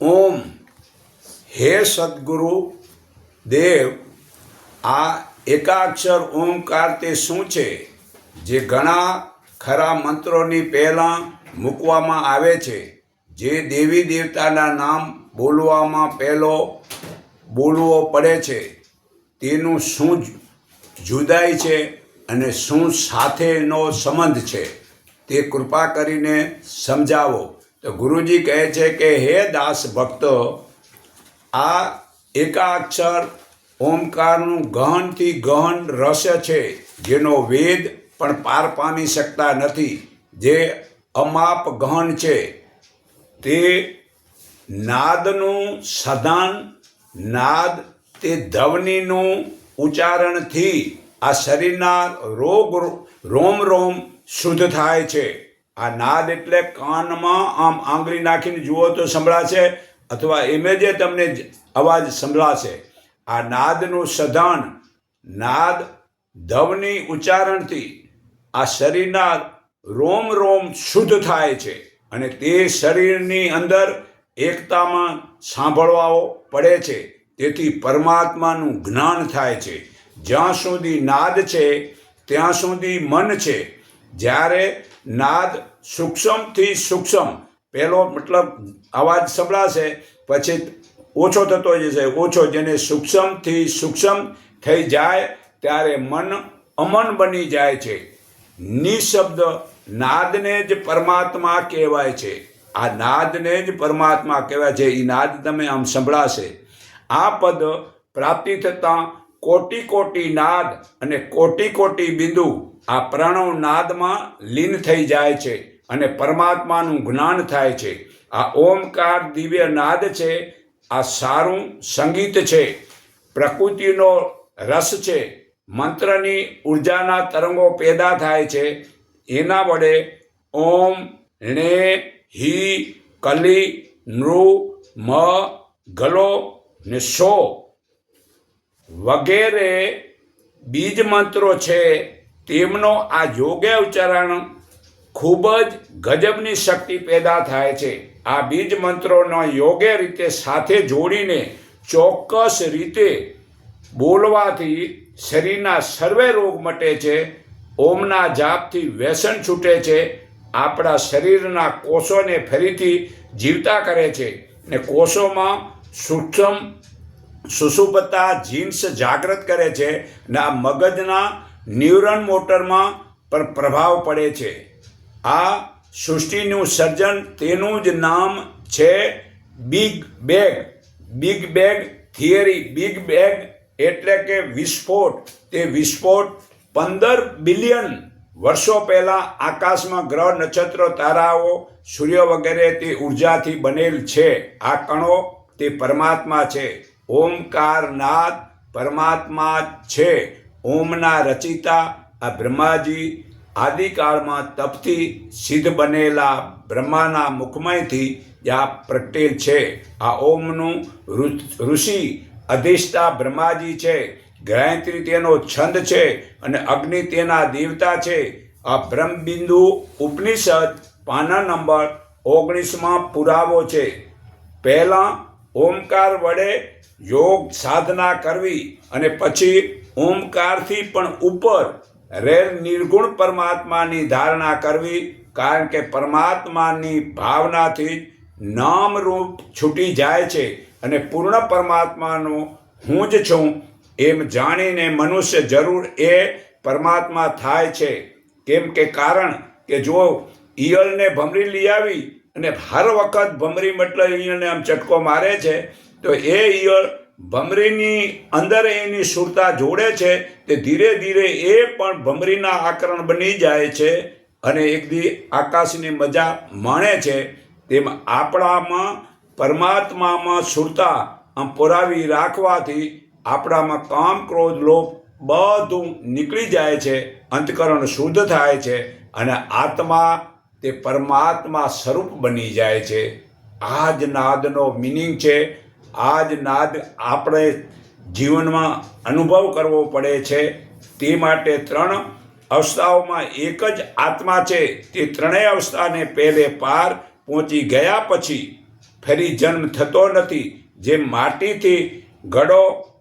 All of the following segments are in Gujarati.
ઓમ. હે સદગુરુ, દેવ, આ એકાક્ષર ઓમકાર તે શું છે? જે ઘણા ખરા મંત્રોની પહેલાં મૂકવામાં આવે છે. જે દેવી દેવતાના નામ બોલવામાં પહેલો બોલવો પડે છે. તેનું શું જુદાઈ છે અને શું સાથેનો સંબંધ છે તે કૃપા કરીને સમજાવો. તો ગુરુજી કહે છે કે, હે દાસ ભક્તો, આ એકાક્ષર ઓમકારનું ગહનથી ગહન રહસ્ય છે, જેનો વેદ પણ પાર પામી શકતા નથી, જે અમાપ ગહન છે. તે નાદનું સદાન નાદ તે ધવનીનું ઉચ્ચારણથી આ શરીરના રોગ રોમ રોમ શુદ્ધ થાય છે. આ નાદ એટલે કાનમાં આમ આંગળી નાખીને જુઓ તો સંભળાશે અથવા ઇમેજે તમને અવાજ સંભળાશે. આ નાદનું સધાન, નાદ ધવની ઉચ્ચારણથી આ શરીરના રોમ રોમ શુદ્ધ થાય છે અને તે શરીરની અંદર એકતામાં સાંભળવાઓ પડે છે. તેથી પરમાત્માનું જ્ઞાન થાય છે. જ્યાં સુધી નાદ છે, ત્યાં સુધી મન છે. જ્યારે નાદ સૂક્ષ્મથી સૂક્ષ્મ, પહેલો મતલબ અવાજ સંભળાશે, પછી ઓછો થતો જશે, ઓછો જેને સૂક્ષ્મથી સૂક્ષ્મ થઈ જાય, ત્યારે મન અમન બની જાય છે. નિશબ્દ નાદને જ પરમાત્મા કહેવાય છે. આ નાદને જ પરમાત્મા કહેવાય છે. એ નાદ તમે આમ સંભળાશે. આ પદ પ્રાપ્તિ થતાં કોટી કોટી નાદ અને કોટી કોટી બિંદુ આ પ્રણવ નાદમાં લીન થઈ જાય છે અને પરમાત્માનું જ્ઞાન થાય છે. આ ઓમકાર દિવ્ય નાદ છે, આ સારું સંગીત છે, પ્રકૃતિનો રસ છે, મંત્રની ઉર્જાના તરંગો પેદા થાય છે. એના વડે ઓમ ણે હિ કલી નૃ મ ગલો ને સો વગેરે બીજ મંત્રો છે. તેમનો આ યોગ્ય ઉચ્ચારણ ખૂબ જ ગજબની શક્તિ પેદા થાય છે. આ બીજ મંત્રોનો યોગ્ય રીતે સાથે જોડીને ચોક્કસ રીતે બોલવાથી શરીરના સર્વે રોગ મટે છે, ઓમના જાપથી વ્યસન છૂટે છે, આપણા શરીરના કોષોને ફરીથી જીવતા કરે છે ને કોષોમાં સૂક્ષ્મ સુષુપ્તતા જીન્સ જાગૃત કરે છે ને આ મગજના ન્યુરન મોટરમાં પણ પ્રભાવ પડે છે. આ સૃષ્ટિનું સર્જન તેનું જ નામ છે big bang. Big bang theory. Big bang એટલે કે વિસ્ફોટ. તે વિસ્ફોટ પંદર બિલિયન વર્ષો પહેલાં આકાશમાં ગ્રહ, નક્ષત્રો, તારાઓ, સૂર્ય વગેરે તે ઉર્જાથી બનેલ છે. આ કણો તે પરમાત્મા છે. ઓમકાર નાદ પરમાત્મા છે. ઓમના રચિતા આ બ્રહ્માજી આદિકાળમાં તપથી સિદ્ધ બનેલા બ્રહ્માના મુખમયથી આ પ્રગટેલ છે. આ ઓમનું ઋષિ અધિષ્ઠા બ્રહ્માજી છે. ગાયત્રી તેનો છંદ છે અને અગ્નિ તેના દેવતા છે. આ બ્રહ્મબિંદુ ઉપનિષદ પાના નંબર ઓગણીસમાં પુરાવો છે. પહેલાં ઓમકાર વડે યોગ સાધના કરવી અને પછી ઓમકારથી પણ ઉપર રેર નિર્ગુણ પરમાત્માની ધારણા કરવી, કારણ કે પરમાત્માની ભાવનાથી નામ નામરૂપ છૂટી જાય છે અને પૂર્ણ પરમાત્માનો હું જ છું એમ જાણીને મનુષ્ય જરૂર એ પરમાત્મા થાય છે. કેમ કે કારણ કે જો ઈયળને ભમરી લઈ આવી અને હર વખત ભમરી મતલબ ઈયળને આમ ચટકો મારે છે, તો એ ઈયળ ભમરીની અંદર એની સુરતા જોડે છે તે ધીરે ધીરે એ પણ ભમરીના આકરણ બની જાય છે અને એક દી આકાશની મજા માણે છે. તેમ આપણામાં પરમાત્મામાં સુરતા પુરાવી રાખવાથી આપણામાં કામ ક્રોધ લોભ બધું નીકળી જાય છે. અંતકરણ શુદ્ધ થાય છે અને આત્મા તે પરમાત્મા સ્વરૂપ બની જાય છે. આ જ નાદનો મિનિંગ છે. આ જ નાદ આપણે જીવનમાં અનુભવ કરવો પડે છે. તે માટે ત્રણ અવસ્થાઓમાં એક જ આત્મા છે. તે ત્રણેય અવસ્થાને પહેલે પાર પહોંચી ગયા પછી ફરી જન્મ થતો નથી. જે માટીથી ઘડો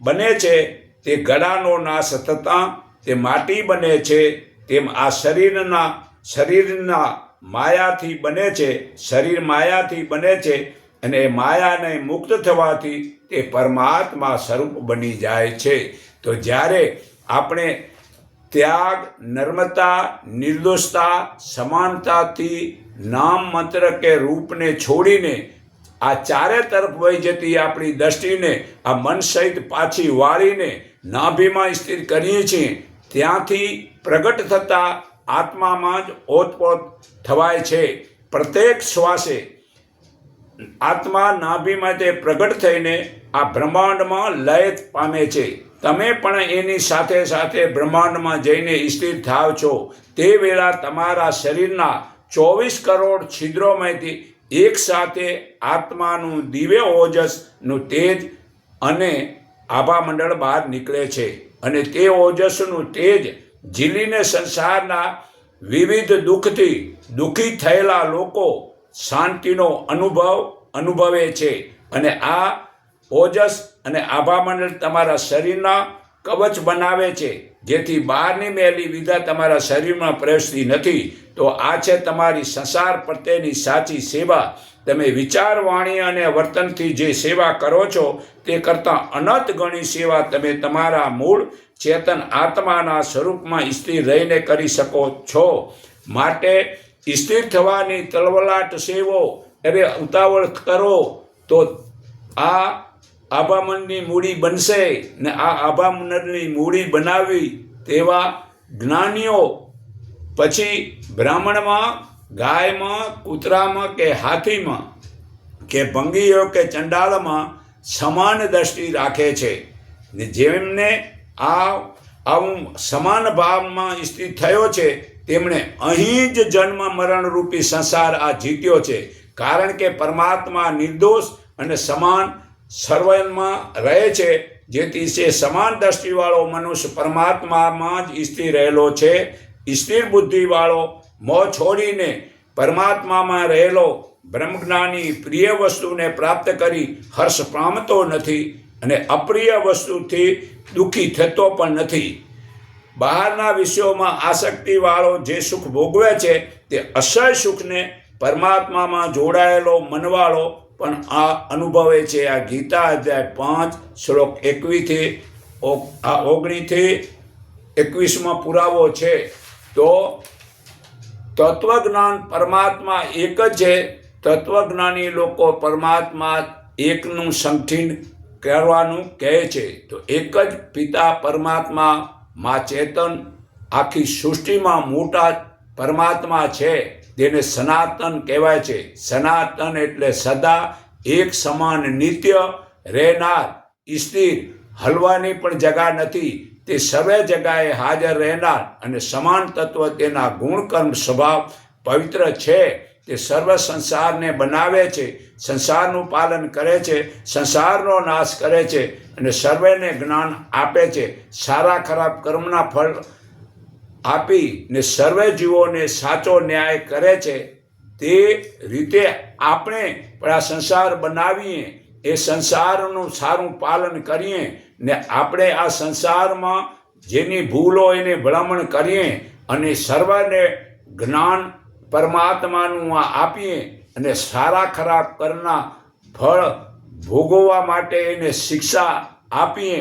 બને છે, તે ઘડાનો નાશ થતાં તે માટી બને છે. તેમ આ શરીરના શરીરના માયાથી બને છે, શરીર માયાથી બને છે. અને માયાને મુક્ત થવાથી તે પરમાત્મા સ્વરૂપ બની જાય છે. તો જ્યારે આપણે ત્યાગ, નર્મતા, નિર્દોષતા, સમાનતાથી નામ, મંત્ર કે રૂપને છોડીને આ ચારે તરફ વહી જતી આપણી દ્રષ્ટિને, આ મન સહિત પાછી વાળીને નાભીમાં સ્થિર કરીએ છીએ, ત્યાંથી પ્રગટ થતા આત્મામાં જ ઓતપોત થવાય છે. પ્રત્યેક શ્વાસે આત્મા નાભીમાં તે પ્રગટ થઈને આ બ્રહ્માંડમાં લય પામે છે. તમે પણ એની સાથે સાથે બ્રહ્માંડમાં જઈને સ્થિર થાવ છો. તે વેળા તમારા શરીરના ચોવીસ કરોડ છિદ્રોમાંથી એક સાથે આત્માનું દિવ્ય ઓજસનું તેજ અને આભામંડળ બહાર નીકળે છે અને તે ઓજસનું તેજ ઝીલીને સંસારના વિવિધ દુઃખથી દુઃખી થયેલા લોકો શાંતિનો અનુભવ અનુભવે છે. અને આ ઓજસ અને આભામંડળ તમારા શરીરના કવચ બનાવે છે. જેથી બહારની મેલી વિધા તમારા શરીરમાં પ્રવેશતી નથી. તો આ છે તમારી સંસાર પ્રત્યેની સાચી સેવા. તમે વિચાર વાણી અને વર્તનથી જે સેવા કરો છો, તે કરતાં અનંત ગણી સેવા તમે તમારા મૂળ ચેતન આત્માના સ્વરૂપમાં સ્થિર રહીને કરી શકો છો. માટે સ્થિર થવાની તલવલાટ સેવો અરે ઉતાવળ કરો તો આ આભામનની મૂડી બનશે ને આ આભામંડળની મૂડી બનાવી તેવા જ્ઞાનીઓ પછી બ્રાહ્મણમાં, ગાયમાં, કૂતરામાં કે હાથીમાં કે ભંગીઓ કે ચંડાળમાં સમાન દ્રષ્ટિ રાખે છે. ને જેમને આ આવું સમાન ભાવમાં સ્થિત થયો છે તેમણે અહીં જ જન્મ મરણ રૂપી સંસાર આ જીત્યો છે. કારણ કે પરમાત્મા નિર્દોષ અને સમાન સર્વમાં રહે છે, જેથી છે સમાન દ્રષ્ટિવાળો મનુષ્ય પરમાત્મામાં જ સ્થિર રહેલો છે. સ્થિર બુદ્ધિવાળો મોં છોડીને પરમાત્મામાં રહેલો બ્રહ્મજ્ઞાની પ્રિય વસ્તુને પ્રાપ્ત કરી હર્ષ પામતો નથી અને અપ્રિય વસ્તુથી દુઃખી થતો પણ નથી. બહારના વિષયોમાં આસક્તિવાળો જે સુખ ભોગવે છે તે અસહ્ય સુખને પરમાત્મામાં જોડાયેલો મનવાળો પણ આ અનુભવે છે આ ગીતા અધ્યાય પાંચ, શ્લોક એકવીસથી આ ઓગણીથી એકવીસમાં પુરાવો છે. તો તત્વજ્ઞાન પરમાત્મા એક જ છે. તત્વજ્ઞાની લોકો પરમાત્મા એકનું સંઠીન કરવાનું કહે છે. તો એક જ પિતા પરમાત્મા માં ચેતન આખી સૃષ્ટિમાં મોટા પરમાત્મા છે તેને સનાતન કહેવાય છે. સનાતન એટલે સદા, એક સમાન નિત્ય, રહેનાર, સ્થિર, હલવાની પણ જગા નથી. તે સર્વે જગાએ હાજર રહેનાર અને સમાન તત્વ તેના ગુણકર્મ સ્વભાવ પવિત્ર છે. તે સર્વ સંસારને બનાવે છે, સંસારનું પાલન કરે છે, સંસારનો નાશ કરે છે અને સર્વેને જ્ઞાન આપે છે. સારા ખરાબ કર્મના ફળ આપી ને સર્વે જીવોને સાચો ન્યાય કરે છે. તે રીતે આપણે પણ આ સંસાર બનાવીએ, એ સંસારનું સારું પાલન કરીએ ને આપણે આ સંસારમાં જેની ભૂલો એને ભલામણ કરીએ અને સર્વને જ્ઞાન પરમાત્માનું આ આપીએ અને સારા ખરાબ કરના ફળ ભોગવવા માટે એને શિક્ષા આપીએ,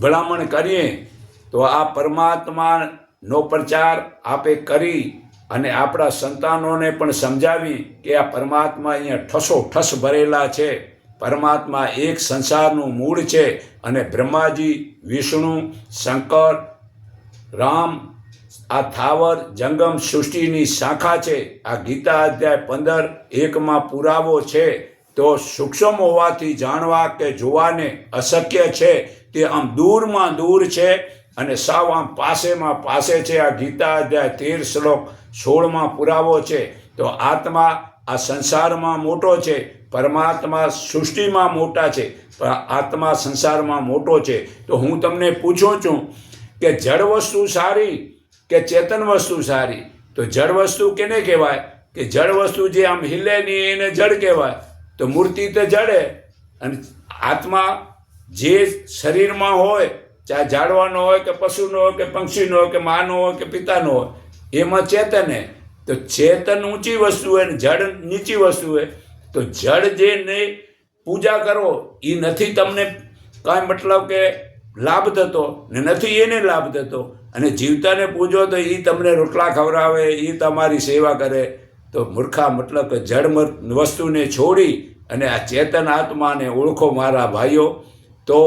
ભલામણ કરીએ, તો આ પરમાત્માનો પ્રચાર આપે કરી અને આપણા સંતાનોને પણ સમજાવી કે આ પરમાત્મા અહીંયા ઠસો ઠસ ભરેલા છે. પરમાત્મા એક સંસારનું મૂળ છે અને બ્રહ્માજી, વિષ્ણુ, શંકર, રામ આ થાવર જંગમ સૃષ્ટિની શાખા છે. આ ગીતા અધ્યાય પંદર એકમાં પુરાવો છે. તો સૂક્ષ્મ હોવાથી જાણવા કે જોવાને અશક્ય છે. તે આમ દૂરમાં દૂર છે અને સાવ આમ પાસેમાં પાસે છે. આ ગીતા અધ્યાય તેર શ્લોક સોળમાં પુરાવો છે. તો આત્મા આ સંસારમાં મોટો છે. પરમાત્મા સૃષ્ટિમાં મોટા છે. પણ આત્મા સંસારમાં મોટો છે. તો હું તમને પૂછું છું કે જળ વસ્તુ સારી કે ચેતન વસ્તુ સારી, તો જળ વસ્તુ કેને કહેવાય? કે જળ વસ્તુ જે આમ હિલે નહીં, એને જળ કહેવાય. તો મૂર્તિ તો જડે. અને આત્મા જે શરીરમાં હોય, ચાહે ઝાડવાનો હોય કે પશુનો હોય કે પંક્ષીનો હોય કે માનો હોય કે પિતાનો હોય, એમાં ચેતન હે. તો ચેતન ઊંચી વસ્તુ હોય ને જળ નીચી વસ્તુ હોય તો જળ જે ને પૂજા કરો એ નથી તમને કાંઈ મતલબ કે લાભ થતો ને નથી એને લાભ થતો. અને જીવતાને પૂજો તો એ તમને રોટલા ખવડાવે એ તમારી સેવા કરે. તો મૂર્ખા મતલબ કે જડમ વસ્તુને છોડી અને આ ચેતન આત્માને ઓળખો મારા ભાઈઓ, તો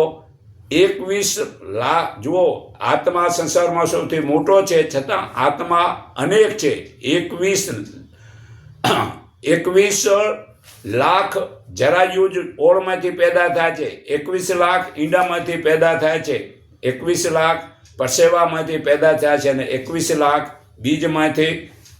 એકવીસ લાખ જુઓ, આત્મા સંસારમાં સૌથી મોટો છે, છતાં આત્મા અનેક છે. એકવીસ એકવીસ લાખ જરાયુજ ઓળમાંથી પેદા થાય છે. એકવીસ લાખ ઈંડામાંથી પેદા થાય છે. એકવીસ લાખ પરસેવામાંથી પેદા થયા છે અને એકવીસ લાખ બીજમાંથી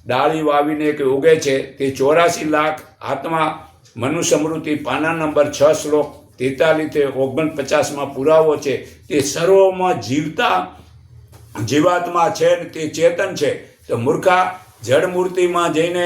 ડાળી વાવીને કે ઉગે છે તે ચોરાસી લાખ આત્મા મનુ સમૃદ્ધિ પાના નંબર છ શ્લોક તેતાલીસ ઓગણપચાસમાં પુરાવો છે. તે સર્વમાં જીવતા જીવાત્મા છે ને તે ચેતન છે. તો મૂર્ખા જળ મૂર્તિમાં જઈને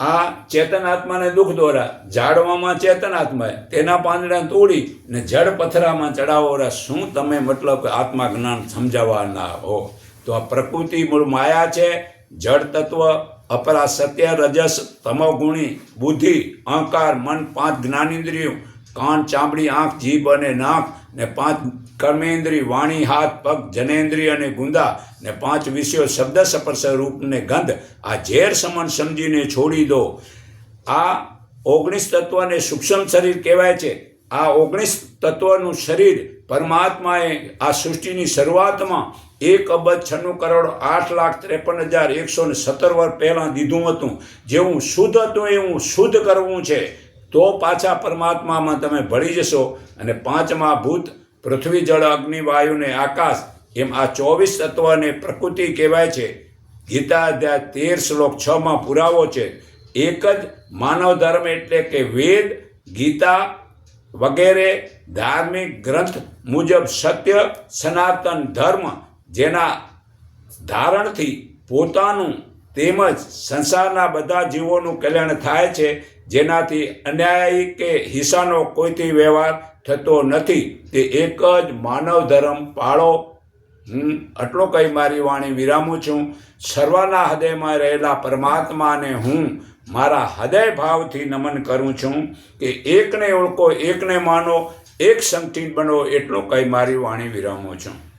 આ ચેતન આત્માને દુઃખ દોરા, ઝાડવામાં ચેતન આત્મા તેના પાંદડા તોડી ને જળ પથરામાં ચડાવોરા શું તમે મતલબ આત્મા જ્ઞાન સમજાવવાના હો? તો આ પ્રકૃતિ મૂળ માયા છે, જળ તત્વ, અપરા સત્ય, રજસ, તમોગુણી, બુદ્ધિ, અહંકાર, મન, પાંચ જ્ઞાનેન્દ્રિયો, કાન, ચામડી, આંખ, જીભ અને નાક ને પાંચ કર્મેન્દ્રિય વાણી, હાથ, પગ, જનેન્દ્રિય અને ગુંદા ને પાંચ વિષયો શબ્દ સ્પર્શ રૂપને ગંધ. આ ઝેર સમાન સમજીને છોડી દો. આ ઓગણીસ તત્વને સૂક્ષ્મ શરીર કહેવાય છે. આ ઓગણીસ તત્વનું શરીર પરમાત્માએ આ સૃષ્ટિની શરૂઆતમાં એક અબજ છન્નું કરોડ આઠ લાખ ત્રેપન હજાર એકસો ને સત્તર વર્ષ પહેલાં દીધું હતું. જેવું શુદ્ધ હતું, એવું શુદ્ધ કરવું છે. તો પાછા પરમાત્મામાં તમે ભળી જશો અને પાંચમા ભૂત પૃથ્વી જળ અગ્નિ વાયુ ને આકાશ એમ આ ચોવીસ તત્વને પ્રકૃતિ કહેવાય છે. ગીતા અધ્યાય તેર શ્લોક છમાં પુરાવો છે. એક જ માનવ ધર્મ એટલે કે વેદ, ગીતા વગેરે ધાર્મિક ગ્રંથ મુજબ સત્ય, સનાતન ધર્મ જેના ધારણથી પોતાનું તેમજ સંસારના બધા જીવોનું કલ્યાણ થાય છે, જેનાથી અન્યાયી કે હિંસાનો કોઈથી વ્યવહાર થતો નથી. તે એક જ માનવ ધર્મ પાળો. હું આટલો કહી મારી વાણી વિરામું છું. સર્વના હૃદયમાં રહેલા પરમાત્માને હું મારા હૃદય ભાવથી નમન કરું છું કે એકને ઓળખો, એકને માનો, એક સંગઠિત બનો, એટલો કહી મારી વાણી વિરામું છું.